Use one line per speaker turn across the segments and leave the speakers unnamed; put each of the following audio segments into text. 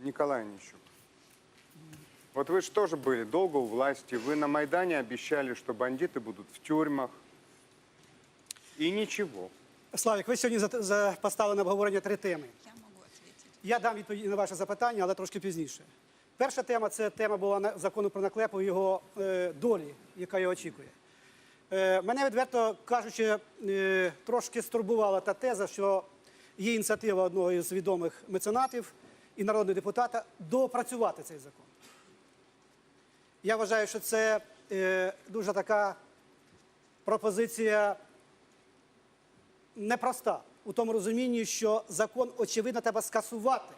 Николай Онищук. Вот вы же тоже были долго у власти. Вы на Майдане обещали, что бандиты будут в тюрьмах. И ничего.
Славік, ви сьогодні за, за поставили на обговорення три теми.
Я могу ответить.
Я дам відповідь на ваше запитання, але трошки пізніше. Перша тема це тема була на- закону про наклепу його е, долі, яка його очікує. Е, мене відверто кажучи, е, трошки стурбувала та теза, що є ініціатива одного із відомих меценатів і народного депутата доопрацювати цей закон. Я вважаю, що це е, дуже така пропозиція непроста у тому розумінні, що закон очевидно треба скасувати,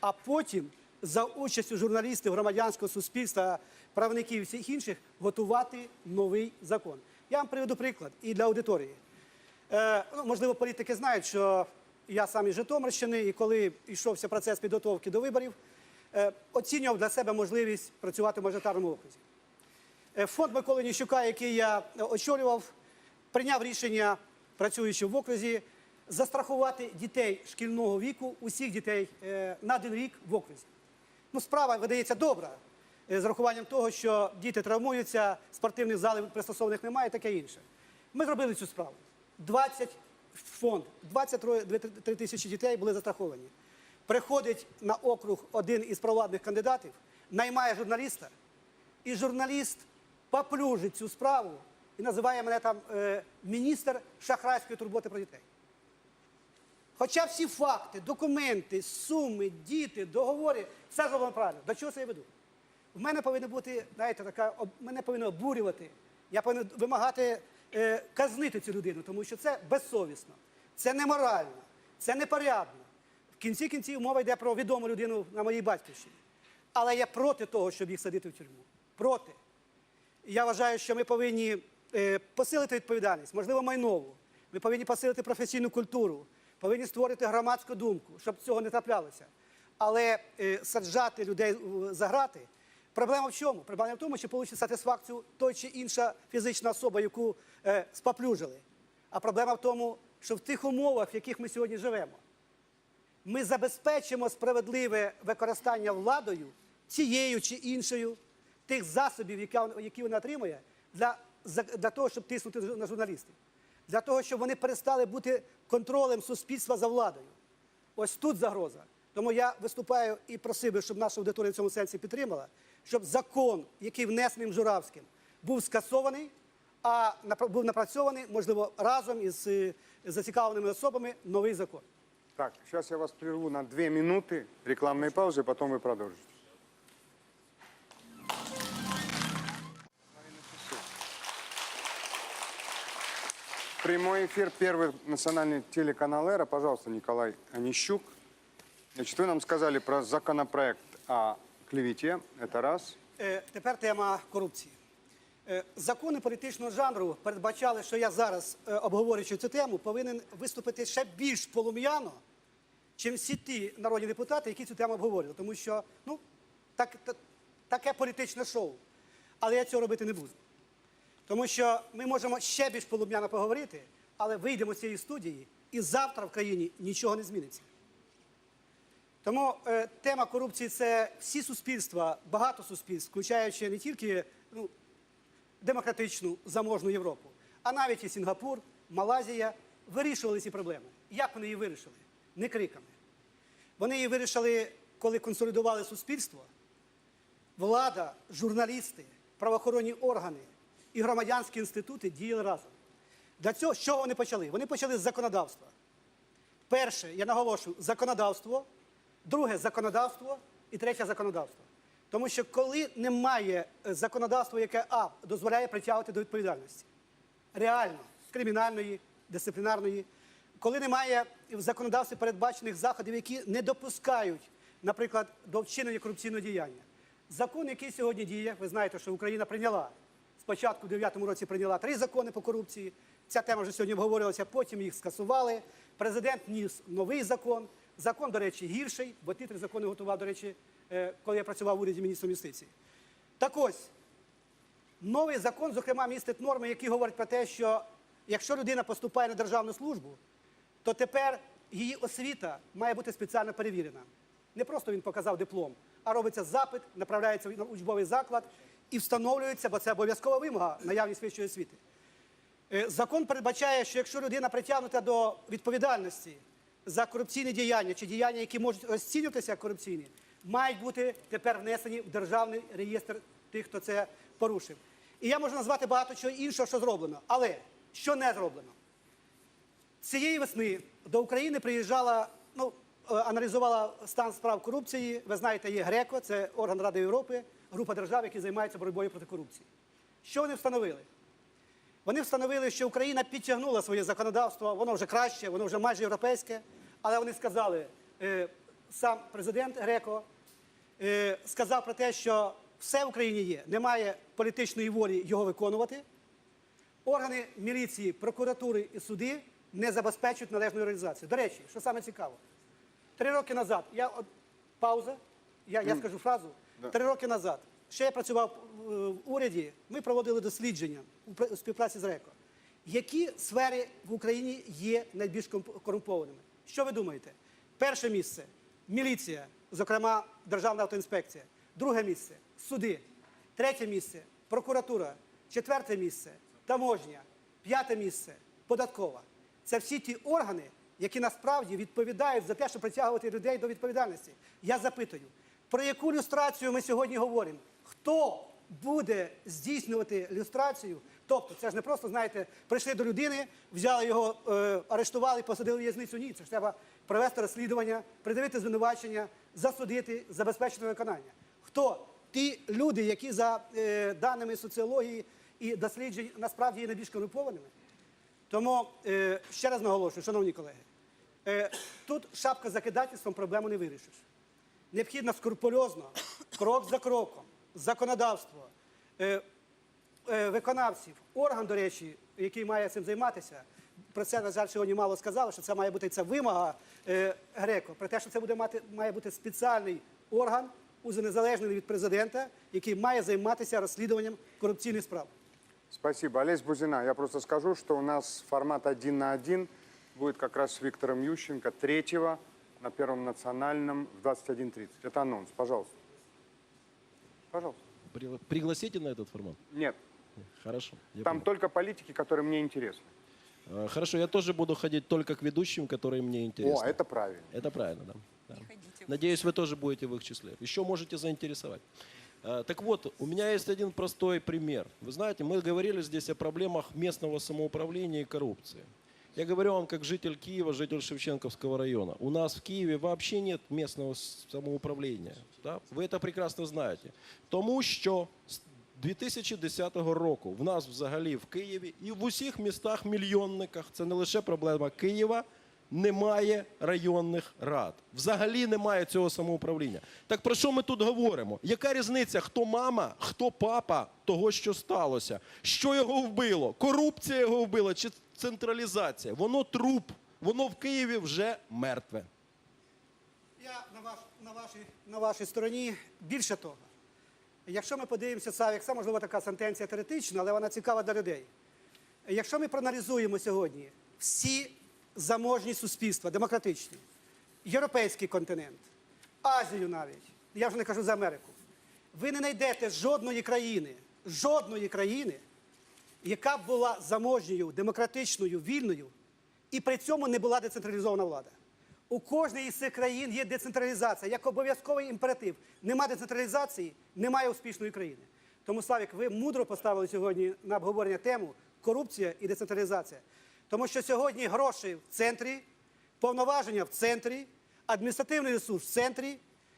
а потім за участю журналістів, громадянського суспільства, правників і всіх інших готувати новий закон. Я вам приведу приклад і для аудиторії. Е, ну, можливо, політики знають, що я сам із Житомирщини, і коли йшовся процес підготовки до виборів, е, оцінював для себе можливість працювати в мажоритарному окрузі. Е, Фонд Миколи Ніщука, який я е, очолював, прийняв рішення, працюючи в окрузі, застрахувати дітей шкільного віку, усіх дітей на один рік в окрузі. Ну, справа видається добра, з рахуванням того, що діти травмуються, спортивних залів пристосованих немає, таке інше. Ми зробили цю справу. 20 фонд, 23 тисячі дітей були застраховані. Приходить на округ один із провладних кандидатів, наймає журналіста, і журналіст поплюжить цю справу і називає мене там е, міністр шахрайської турботи про дітей. Хоча всі факти, документи, суми, діти, договори, все зроблено правильно. До чого це я веду? В мене повинна бути, знаєте, така, мене повинно обурювати. Я повинен вимагати е, казнити цю людину, тому що це безсовісно, це неморально, це непорядно. В кінці кінців мова йде про відому людину на моїй батьківщині. Але я проти того, щоб їх садити в тюрму. Проти. Я вважаю, що ми повинні е, посилити відповідальність, можливо, майнову. Ми повинні посилити професійну культуру, повинні створити громадську думку, щоб цього не траплялося. Але е, саджати людей за грати. Проблема в чому? Проблема в тому, що отримати сатисфакцію той чи інша фізична особа, яку е, споплюжили. А проблема в тому, що в тих умовах, в яких ми сьогодні живемо, ми забезпечимо справедливе використання владою цією чи іншою тих засобів, які вона отримує, для, для того, щоб тиснути на журналістів, для того, щоб вони перестали бути контролем суспільства за владою. Ось тут загроза. Тому я виступаю і просив щоб наша аудиторія в цьому сенсі підтримала, щоб закон, який внесений Журавським, був скасований, а напра- був напрацьований, можливо, разом із е, зацікавленими особами новий закон.
Так, сейчас я вас прерву на две минуты рекламной паузы, потом вы продолжите. Прямой эфир, первый национальный телеканал «Эра». Пожалуйста, Николай Онищук. Значит, вы нам сказали про законопроект о клевете. Это раз.
Е, Тепер тема корупції. Е, Закони політичного жанру передбачали, що я зараз, е, обговорюючи цю тему, повинен виступити ще більш полум'яно, чим всі ті народні депутати, які цю тему обговорювали. Тому що ну, так, та- таке політичне шоу. Але я цього робити не буду. Тому що ми можемо ще більш полум'яно поговорити, але вийдемо з цієї студії, і завтра в країні нічого не зміниться. Тому е, тема корупції це всі суспільства, багато суспільств, включаючи не тільки ну, демократичну заможну Європу, а навіть і Сінгапур, Малайзія, вирішували ці проблеми. Як вони її вирішили? Не криками. Вони її вирішили, коли консолідували суспільство, влада, журналісти, правоохоронні органи і громадянські інститути діяли разом. Для цього що вони почали? Вони почали з законодавства. Перше, я наголошую, законодавство, друге законодавство і третє законодавство. Тому що коли немає е, законодавства, яке А дозволяє притягувати до відповідальності, реально, кримінальної, дисциплінарної, коли немає в законодавстві передбачених заходів, які не допускають, наприклад, до вчинення корупційного діяння. Закон, який сьогодні діє, ви знаєте, що Україна прийняла спочатку в 2009 році прийняла три закони по корупції. Ця тема вже сьогодні обговорювалася, потім їх скасували. Президент ніс новий закон. Закон, до речі, гірший, бо ті три закони готував, до речі, е, коли я працював в уряді міністром юстиції. Так ось, новий закон, зокрема, містить норми, які говорять про те, що якщо людина поступає на державну службу, то тепер її освіта має бути спеціально перевірена. Не просто він показав диплом, а робиться запит, направляється в учбовий заклад і встановлюється, бо це обов'язкова вимога наявність вищої освіти. Е, Закон передбачає, що якщо людина притягнута до відповідальності за корупційні діяння чи діяння, які можуть розцінюватися як корупційні, мають бути тепер внесені в державний реєстр тих, хто це порушив. І я можу назвати багато чого іншого, що зроблено. Але що не зроблено? Цієї весни до України приїжджала, ну, е, аналізувала стан справ корупції. Ви знаєте, є ГРЕКО, це орган Ради Європи, група держав, які займаються боротьбою проти корупції. Що вони встановили? Вони встановили, що Україна підтягнула своє законодавство, воно вже краще, воно вже майже європейське. Але вони сказали, е, сам президент Греко е, сказав про те, що все в Україні є, немає політичної волі його виконувати. Органи міліції, прокуратури і суди не забезпечують належної реалізації. До речі, що саме цікаво, три роки назад, я пауза, я, я скажу фразу. Три роки назад, ще я працював в уряді, ми проводили дослідження у пр- співпраці з РЕКО. Які сфери в Україні є найбільш корумпованими? Що ви думаєте? Перше місце міліція, зокрема Державна автоінспекція. Друге місце суди. Третє місце прокуратура. Четверте місце таможня. П'яте місце податкова. Це всі ті органи, які насправді відповідають за те, щоб притягувати людей до відповідальності. Я запитую, про яку люстрацію ми сьогодні говоримо? Хто буде здійснювати люстрацію? Тобто, це ж не просто, знаєте, прийшли до людини, взяли його, е, арештували, посадили в'язницю. Ні, це ж треба провести розслідування, придивити звинувачення, засудити, забезпечити виконання. Хто? Ті люди, які за е, даними соціології і досліджень насправді є найбільш корумпованими. Тому е, ще раз наголошую, шановні колеги, е, тут шапка закидательством проблему не вирішиш. Необхідно скрупульозно, крок за кроком, законодавство, е, е, виконавців, орган, до речі, який має цим займатися. Про це, на жаль, сьогодні мало сказали, що це має бути ця вимога е, Греко, про те, що це буде мати, має бути спеціальний орган, незалежний від президента, який має займатися розслідуванням корупційних справ.
Спасибо. Олесь Бузина, я просто скажу, что у нас формат один на один будет как раз с Виктором Ющенко 3 на Первом национальном в 21.30. Это анонс, пожалуйста. Пожалуйста.
Пригла- Пригласите на этот формат?
Нет,
Хорошо. я
там
понял.
только политики, которые мне интересны.
Э, Хорошо, я тоже буду ходить только к ведущим, которые мне интересны.
О, это правильно.
Это правильно, да. Да. Надеюсь, вы тоже будете в их числе. Еще можете заинтересовать. Э, Так вот, у меня есть один простой пример. Вы знаете, мы говорили здесь о проблемах местного самоуправления и коррупции. Я говорю вам как житель Киева, житель Шевченковского района. У нас в Киеве вообще нет местного самоуправления. Да? Ви це прекрасно знаєте. Тому що з 2010 року в нас взагалі в Києві і в усіх містах мільйонниках, це не лише проблема Києва, немає районних рад. Взагалі немає цього самоуправління. Так про що ми тут говоримо? Яка різниця, хто мама, хто папа того, що сталося? Що його вбило? Корупція його вбила чи централізація? Воно труп, воно в Києві вже мертве.
Я на, ваш, на, вашій, на вашій стороні більше того. Якщо ми подивимося, Савік, це можливо така сентенція теоретична, але вона цікава для людей. Якщо ми проаналізуємо сьогодні всі заможні суспільства, демократичні, європейський континент, Азію навіть, я вже не кажу за Америку, ви не знайдете жодної країни, жодної країни, яка б була заможньою, демократичною, вільною, і при цьому не була децентралізована влада. У кожній із цих країн є децентралізація як обов'язковий імператив. Нема децентралізації, немає успішної країни. Тому, Славік, ви мудро поставили сьогодні на обговорення тему корупція і децентралізація. Тому що сьогодні гроші в центрі, повноваження в центрі, адміністративний ресурс в центрі.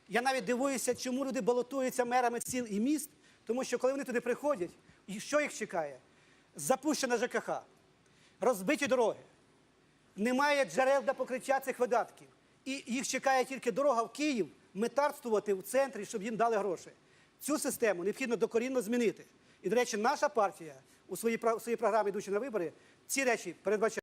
Я навіть дивуюся, чому люди балотуються мерами сіл і міст, тому що коли вони туди приходять, і що їх чекає? Запущена ЖКХ, розбиті дороги, немає джерел для покриття цих видатків. І їх чекає тільки дорога в Київ, метарствувати в центрі, щоб їм дали гроші. Цю систему необхідно докорінно змінити. І, до речі, наша партія у своїй, у своїй програмі, йдучи на вибори, ці речі передбачає.